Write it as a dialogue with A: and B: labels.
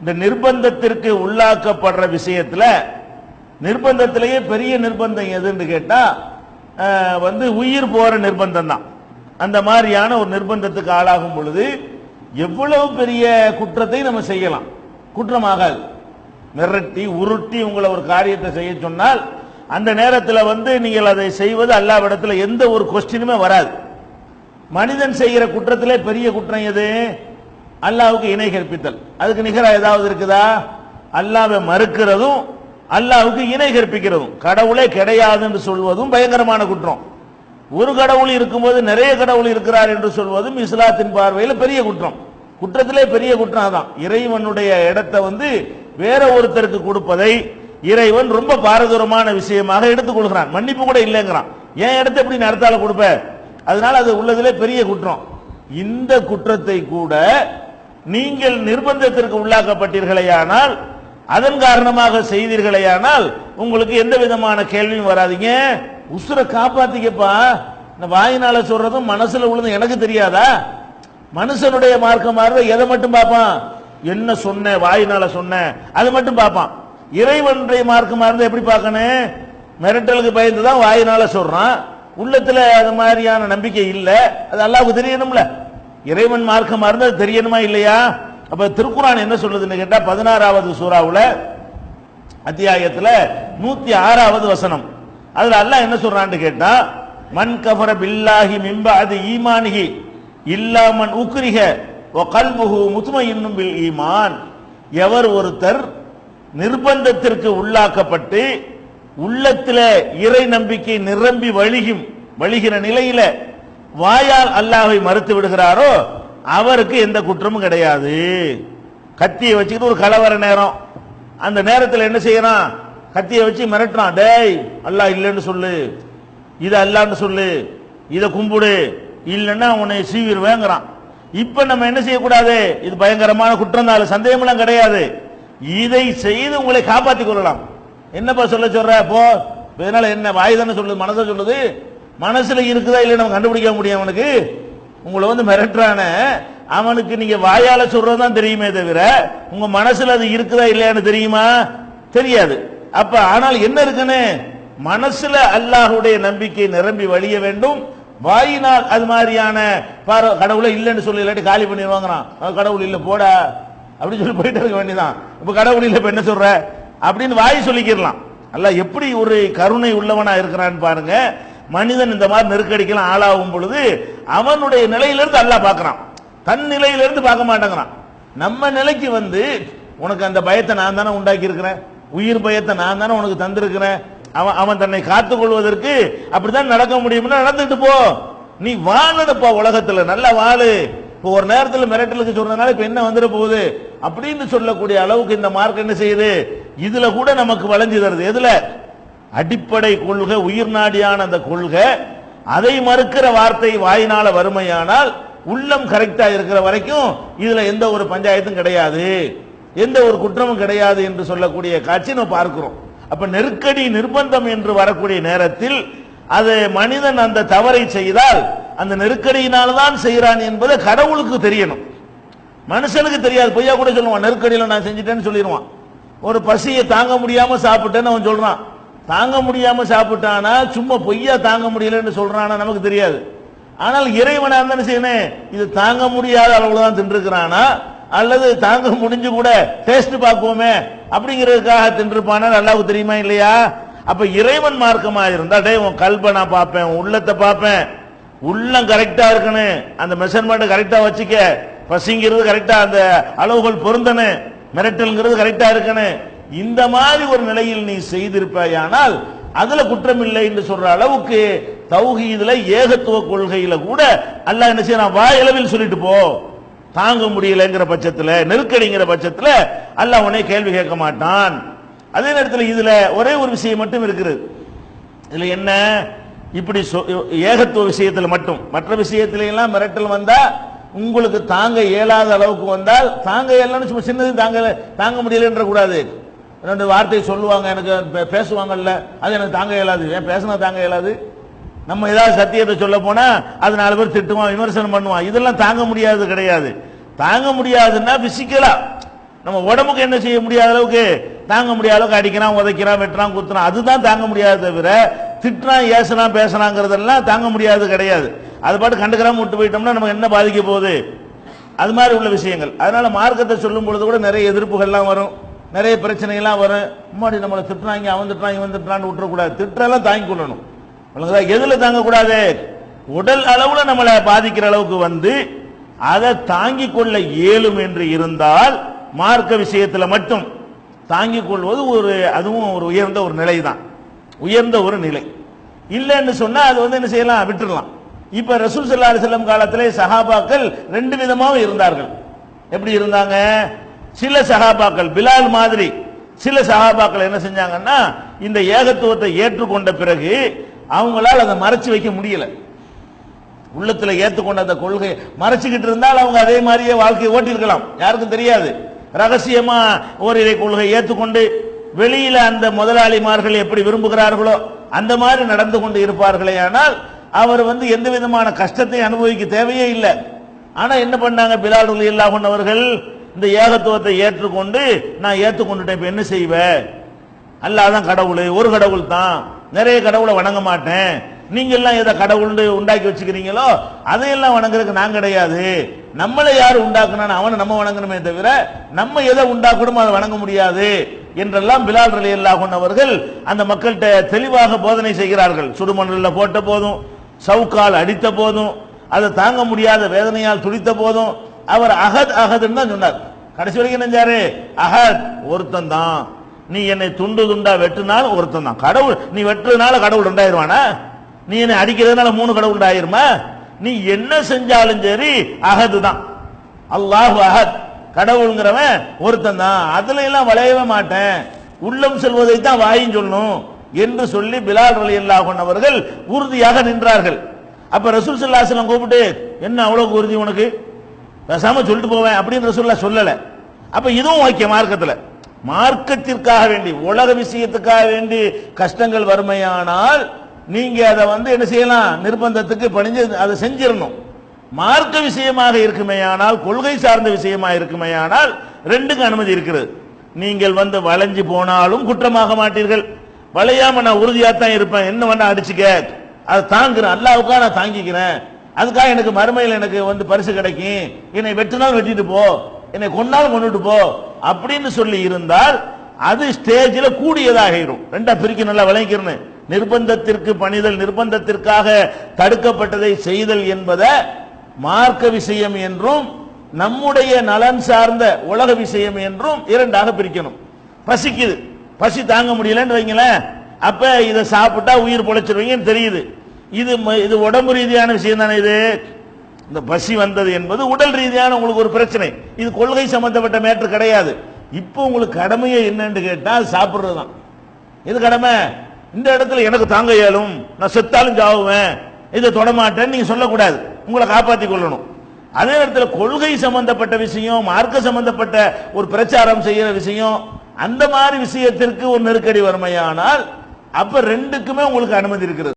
A: இந்த நிர்பந்தத்திற்கு உள்ளாக்கப்படுற விஷயத்துல நிர்பந்தத்திலேயே பெரிய நிர்பந்தம் எதுன்னு கேட்டா வந்து உயிர் போற நிர்பந்தம் தான் அந்த மாதிரியான ஒரு நிர்பந்தத்துக்கு ஆளாகும் பொழுது எவ்வளவு பெரிய குற்றத்தை நம்ம செய்யலாம். குற்றமாகாது மிரட்டி உருட்டி உங்களை ஒரு காரியத்தை செய்ய சொன்னால் அந்த நேரத்தில் வந்து நீங்கள் அதை செய்வது அல்லாவிடத்தில் எந்த ஒரு கொஸ்டினுமே வராது. மனிதன் செய்கிற குற்றத்திலே பெரிய குற்றம் எது? அல்லாவுக்கு இணை கற்பித்தல். அதுக்கு நிகரா ஏதாவது இருக்குதா? அல்லாவை மறுக்கிறதும் அல்லாவுக்கு இணை கற்பிக்கிறதும். கடவுளே கிடையாது என்று சொல்வதும் பயங்கரமான குற்றம். ஒரு கடவுள் இருக்கும்போது நிறைய கடவுள் இருக்கிறார் என்று சொல்வதும் இஸ்லாத்தின் பார்வையில் பெரிய குற்றம். குற்றத்திலே பெரிய குற்றம் தான் இறைவனுடைய இடத்தை வந்து வேற ஒருத்தருக்கு கொடுப்பதை இறைவன் ரொம்ப பாரதூரமான விஷயமாக எடுத்துக்கொள்கிறான் மன்னிப்பு கூட இல்லைங்கிறான். என் இடத்த எப்படி நடத்தால கொடுப்ப? அதனால அது உள்ளதிலே பெரிய குற்றம். இந்த குற்றத்தை கூட நீங்கள் நிர்பந்தத்திற்கு உள்ளாக்கப்பட்டீர்களேயானால் அதன் காரணமாக செய்தீர்களேயானால் உங்களுக்கு எந்த விதமான கேள்வியும் வராதீங்க. உசுரை காப்பாத்திக்கப்பா. இந்த வாயினால சொல்றதும் மனசுல உள்ளதும் எனக்கு தெரியாதா? மனுஷனுடைய மார்க்கமா எதை மட்டும் பார்ப்பான்? என்ன சொன்ன? வாயினால சொன்ன. அது மட்டும் பார்ப்பான். இறைவனுடைய மார்க்கமா இருந்தா எப்படி பார்க்கணும்? மிரட்டலுக்கு பயந்து தான் வாயினால சொல்றான். உள்ளத்துல அது மாதிரியான நம்பிக்கை இல்லை. அது அல்லாவுக்கு தெரியணும்ல. இறைவன் மார்க்கமா இருந்தா தெரியணுமா இல்லையா? அப்ப திருக்குறான் என்ன சொல்லுதுன்னு கேட்டா பதினாறாவது சூறாவுல அத்தியாயத்துல நூத்தி ஆறாவது வசனம். அதுல அல்லாஹ் என்ன சொல்றான்னு கேட்டா மன் கஃபர பில்லாஹி மிம்பஅதி அது இல்லா மன் உக்ரிஹ வ கல்புஹு முத்மஇன்னும் பில் ஈமான். எவர் ஒருத்தர் நிர்பந்தத்திற்கு உள்ளாக்கப்பட்டு உள்ளத்தில் இறை நம்பிக்கை நிரம்பி வழிகும் வழிகிற நிலையில வாயால் அல்லாஹை மறுத்து விடுகிறாரோ அவருக்கு எந்த குற்றமும் கிடையாது. கத்தியை வச்சுக்கிட்டு ஒரு கலவர நேரம். அந்த நேரத்தில் என்ன செய்யறான்? கத்தியை வச்சு மிரட்டுறான். டேய் அல்லாஹ் இல்லைன்னு சொல்லு. இது அல்லான்னு சொல்லு. இதை கும்பிடு. இல்லைன்னா உன்னை சீவிடுவேங்கிறான். இப்ப நம்ம என்ன செய்யக்கூடாது? இது பயங்கரமான குற்றம் தான். சந்தேகமெல்லாம் கிடையாது. இதை செய்து உங்களை காப்பாற்றிக் கொள்ளலாம். என்னப்பா சொல்ல சொல்ற? போ. இதனால என்ன வாய் தானே சொல்லுது மனசை சொல்லுது? மனசுல இருக்குதா இல்லை நம்ம கண்டுபிடிக்க முடியும் அவனுக்கு? உங்களை வந்து மிரட்டுறான. அவனுக்கு நீங்க வாயால சொல்றதுதான் தெரியுமே தவிர உங்க மனசுல அது இருக்குதா இல்லையான்னு தெரியுமா? தெரியாது. அப்ப ஆனால் என்ன இருக்குன்னு? மனசுல அல்லாஹுடைய நம்பிக்கை நிரம்பி வழிய வேண்டும். வாயினால் அது மாதிரியான பார கடவுளை இல்லைன்னு சொல்லி இல்லாட்டி காலி பண்ணிடுவாங்கறான். அஹ் கடவுள் இல்லை போடா. அப்படின்னு சொல்லி போயிட்டு இருக்க வேண்டியதான் இப்ப கடவுள் இல்லை இப்ப என்ன சொல்ற? அப்படின்னு வாய் சொல்லிக்கிடலாம். அல்ல எப்படி ஒரு கருணை உள்ளவனா இருக்கிறான்னு பாருங்க. மனிதன் இந்த மாதிரி நெருக்கடிக்கெல்லாம் ஆளாகும் பொழுது அவனுடைய நிலையிலிருந்து அல்லாஹ் பார்க்குறான். தன் நிலையிலிருந்து பார்க்க மாட்டேங்கிறான். நம்ம நிலைக்கு வந்து உனக்கு அந்த பயத்தை நான் தானே உண்டாக்கி இருக்கிறேன் உயிர் பயத்தை நான் தானே உனக்கு தந்திருக்கிறேன்? அவன் அவன் தன்னை காத்துக்கொள்வதற்கு அப்படிதான் நடக்க முடியும்னா நடந்துட்டு போ. நீ வாழணுப்பா உலகத்தில் நல்லா வாழு. இப்போ ஒரு நேரத்தில் மிரட்டலுக்கு சொன்னதுனால இப்போ என்ன வந்துட போகுது? அப்படின்னு சொல்லக்கூடிய அளவுக்கு இந்த மார்க் என்ன செய்யுது? இதுல கூட நமக்கு வளைஞ்சு தருது. எதுல? அடிப்படை கொள்கை உயிர் நாடியான அந்த கொள்கை அதை மறுக்கிற வார்த்தை வாயினால வறுமையானால் உள்ளம் கரெக்டா இருக்கிற வரைக்கும் இதுல எந்த ஒரு பஞ்சாயத்தும் கிடையாது. எந்த ஒரு குற்றமும் கிடையாது என்று சொல்லக்கூடிய காட்சி நம்ம பார்க்கிறோம். அப்ப நெருக்கடி நிர்பந்தம் என்று வரக்கூடிய நேரத்தில் அது மனிதன் அந்த தவறை செய்தால் அந்த நெருக்கடியினால்தான் செய்கிறான் என்பது கடவுளுக்கு தெரியணும். மனுஷனுக்கு தெரியாது. பொய்யா கூட சொல்லுவான் நெருக்கடியில் நான் செஞ்சிட்டேன்னு சொல்லிடுவான். ஒரு பசியை தாங்க முடியாம சாப்பிட்டேன்னு அவன் சொல்றான். தாங்க முடியாம சாப்பிட்டானா சும்மா பொய்யா தாங்க முடியலன்னு சொல்றானா நமக்கு தெரியாது. ஆனால் இறைவனா இருந்தாலும் செய்யணும்? இது தாங்க முடியாத அளவுலதான் தின்றுக்கிறானா அல்லது தாங்க முடிஞ்சு கூட டேஸ்ட் பார்ப்போமே அப்படிங்கிறதுக்காக தின்றுப்பானா நல்லாவுக்கு தெரியுமா இல்லையா? அப்ப இறைவன் மார்க்கமா இருந்தா டே உன் கல்பை நான் பார்ப்பேன் உள்ளத்தை பார்ப்பேன். உள்ளம் கரெக்டா இருக்கணும். அந்த மெஷர்மெண்ட் கரெக்டா வச்சுக்க. பசிங்கிறது கரெக்டா அந்த அளவுகள் பொருந்தணும். மிரட்டல்ங்கிறது கரெக்டா இருக்கணும். இந்த மாதிரி ஒரு நிலையில் நீ செய்திருப்பாயானால் அதுல குற்றம் இல்லை என்று சொல்ற அளவுக்கு தௌஹீதுல ஏகத்துவ கொள்கையில கூட அல்லாஹ் என்ன செய்யறான்? வாயளவில் சொல்லிட்டு போ. தாங்க முடியலங்கிற பட்சத்துல நெருக்கடிங்கிற பட்சத்துல அல்லாஹ் உன்னை கேள்வி கேட்க மாட்டான். அதே நேரத்தில் இதுல ஒரே ஒரு விஷயம் மட்டும் இருக்குது. இதுல என்ன? இப்படி சொ- ஏகத்துவ விஷயத்துல மட்டும். மற்ற விஷயத்துல எல்லாம் மிரட்டல் வந்தா உங்களுக்கு தாங்க இயலாத அளவுக்கு வந்தால் தாங்க இயலன்னு சும்மா சின்னது தாங்க தாங்க முடியலன்ற கூடாது ரெண்டு வார்த்தை சொல்லுவாங்க எனக்கு பேசுவாங்கல்ல அது எனக்கு தாங்க இயலாது. ஏன் பேசினா தாங்க இயலாது? நம்ம ஏதாவது சத்தியத்தை சொல்ல போனா அது நாலு பேர் திட்டுவான் விமர்சனம் பண்ணுவான். இதெல்லாம் தாங்க முடியாது கிடையாது. தாங்க முடியாதுன்னா பிசிக்கலா நம்ம உடம்புக்கு என்ன செய்ய முடியாத அளவுக்கு தாங்க முடியாத அளவுக்கு அடிக்கிறான் உதைக்கிறான் வெட்டுறான் குத்துறான். அதுதான் தாங்க முடியாது தவிர திட்டுறான் ஏசுறான் பேசுறாங்கிறதெல்லாம் தாங்க முடியாது கிடையாது. அது பாட்டு கண்டுக்கிறாம விட்டு போயிட்டோம்னா நமக்கு என்ன பாதிக்க போகுது? அது மாதிரி உள்ள விஷயங்கள். அதனால மார்க்கத்தை சொல்லும் பொழுது கூட நிறைய எதிர்ப்புகள்லாம் வரும். நிறைய பிரச்சனைகள்லாம் வரும். முன்னாடி நம்மளை திட்டுறாங்க அவன் திட்டுறாங்க இவன் திட்டுறான்னு விட்டுறக்கூடாது. திட்டெல்லாம் தாங்கி கொள்ளணும். விளங்குதா? எதுல தாங்கக்கூடாது? உடல் அளவுல நம்மளை பாதிக்கிற அளவுக்கு வந்து அதை தாங்கிக் கொள்ள இயலும் என்று இருந்தால் மார்க்க விஷயத்துல மட்டும் தாங்கிக் கொள்வது ஒரு அதுவும் ஒரு உயர்ந்த ஒரு நிலை தான் உயர்ந்த ஒரு நிலை. இல்லைன்னு சொன்னா அது வந்து என்ன செய்யலாம்? விட்டுடலாம் இப்ப ரசூல் சல்லா அலிசல்லம் காலத்திலே சஹாபாக்கள் ரெண்டு விதமாகவும் இருந்தார்கள். எப்படி இருந்தாங்க? சில சகாபாக்கள் பிலால் மாதிரி சில சகாபாக்கள் என்ன செஞ்சாங்கன்னா இந்த ஏகத்துவத்தை ஏற்றுக்கொண்ட பிறகு அவங்களால் அதை மறைச்சு வைக்க முடியல. உள்ளத்தில் ஏற்றுக்கொண்ட அந்த கொள்கை மறைச்சுக்கிட்டு இருந்தால் அவங்க அதே மாதிரியே வாழ்க்கையை ஓட்டியிருக்கலாம். யாருக்கும் தெரியாது. ரகசியமா ஓரிரை கொள்கை ஏற்றுக்கொண்டு வெளியில அந்த முதலாளிமார்கள் எப்படி விரும்புகிறார்களோ அந்த மாதிரி நடந்து கொண்டு இருப்பார்களே ஆனால் அவர் வந்து எந்த விதமான கஷ்டத்தை அனுபவிக்க தேவையே இல்லை. ஆனா என்ன பண்ணாங்க பிலால் இல்லாமல் அவர்கள் இந்த ஏகத்துவத்தை ஏற்றுக்கொண்டு நான் ஏற்றுக்கொண்டுட்டேன். இப்போ என்ன செய்வேன் அல்லாதான் கடவுள். ஒரு கடவுள் தான். நிறைய கடவுளை வணங்க மாட்டேன். நீங்கெல்லாம் எதை கடவுள்னு உண்டாக்கி வச்சுக்கிறீங்களோ அதையெல்லாம் வணங்குறதுக்கு நான் கிடையாது. நம்மளை யார் உண்டாக்குனான்னு அவனை நம்ம வணங்கணுமே தவிர நம்ம எதை உண்டாக்கணுமோ அதை வணங்க முடியாது என்றெல்லாம் பிலால் ரலி அவர்கள் அந்த மக்கள்கிட்ட தெளிவாக போதனை செய்கிறார்கள். சுடுமணலில் போட்ட போதும் சவுக்கால் அடித்த போதும் அதை தாங்க முடியாத வேதனையால் துடித்த போதும் அவர் அகத் அகதுன்னு தான் சொன்னார். கடைசி வரைக்கும் என்ன அகத் ஒருத்தன் தான். நீ என்னை துண்டு துண்டா வெட்டுனாலும் ஒருத்தன் தான். கடவுள் நீ வெட்டுறதுனால கடவுள் ரெண்டாயிருவானா நீ என்னை அடிக்கிறதுனால மூணு கடவுள் ஆயிருமா நீ என்ன செஞ்சாலும் சரி அகது தான். அல்லாஹு அஹத் கடவுளுங்கிறவன் ஒருத்தன் தான். அதுல எல்லாம் வளையவே மாட்டேன். உள்ளம் செல்வதை தான் வாயும் சொல்லணும் என்று சொல்லி பிலால் அலி அல்லாஹன் அவர்கள் உறுதியாக நின்றார்கள். அப்ப ரசூல் சல்லாஹலம் கூப்பிட்டு என்ன அவ்வளவு உறுதி உனக்கு? பேசாம சொல்லிட்டு போவேன் அப்படின்னு ரசூல்லா சொல்லல. அப்ப இதுவும் ஓகே மார்க்கத்துல. மார்க்கத்திற்காக வேண்டி உலக விஷயத்துக்காக வேண்டி கஷ்டங்கள் வறுமையானால் நீங்க அதை வந்து என்ன செய்யலாம்? நிர்பந்தத்துக்கு பணிஞ்சு அதை செஞ்சிடணும். மார்க்க விஷயமாக இருக்குமேயானால் கொள்கை சார்ந்த விஷயமா இருக்குமேயானால் ரெண்டுக்கும் அனுமதி இருக்கிறது. நீங்கள் வந்து வளைஞ்சு போனாலும் குற்றமாக மாட்டீர்கள். வளையாம நான் உறுதியாக தான் இருப்பேன். என்ன வேணா அடிச்சுக்க. அதை தாங்குறேன். அல்லாவுக்காக நான் தாங்கிக்கிறேன். அதுக்காக எனக்கு மறுமையில் எனக்கு வந்து பரிசு கிடைக்கும். என்னை வெட்டினாலும் வெட்டிட்டு போ. என்னை கொண்டாலும் கொண்டுட்டு போ. அப்படின்னு சொல்லி இருந்தால் அது ஸ்டேஜில் கூடியதாகிடும் ரெண்டா பிரிக்க நல்லா விளங்கிக்கிறேன் நிர்பந்தத்திற்கு பணிதல் நிர்பந்தத்திற்காக தடுக்கப்பட்டதை செய்தல் என்பதை மார்க்க விஷயம் என்றும் நம்முடைய நலன் சார்ந்த உலக விஷயம் என்றும் இரண்டாக பிரிக்கணும். பசிக்குது. பசி தாங்க முடியலன்னு வைங்களேன். அப்ப இதை சாப்பிட்டா உயிர் பொழைச்சிருவீங்கன்னு தெரியுது. இது ம- இது உடம்பு ரீதியான விஷயம் தானே இது? இந்த பசி வந்தது என்பது உடல் ரீதியான உங்களுக்கு ஒரு பிரச்சனை. இது கொள்கை சம்பந்தப்பட்ட மேட்ரு கிடையாது. இப்போ உங்களுக்கு கடமையே என்னன்னு கேட்டால் சாப்பிட்றது தான். எது கடமை? இந்த இடத்துல எனக்கு தாங்க இயலும். நான் செத்தாலும் சாவுவேன். இதை தொடமாட்டேன்னு நீங்கள் சொல்லக்கூடாது. உங்களை காப்பாற்றி கொள்ளணும். அதே நேரத்தில் கொள்கை சம்பந்தப்பட்ட விஷயம் மார்க்க சம்பந்தப்பட்ட ஒரு பிரச்சாரம் செய்கிற விஷயம் அந்த மாதிரி விஷயத்திற்கு ஒரு நெருக்கடி வறுமையானால் அப்போ ரெண்டுக்குமே உங்களுக்கு அனுமதி இருக்கிறது.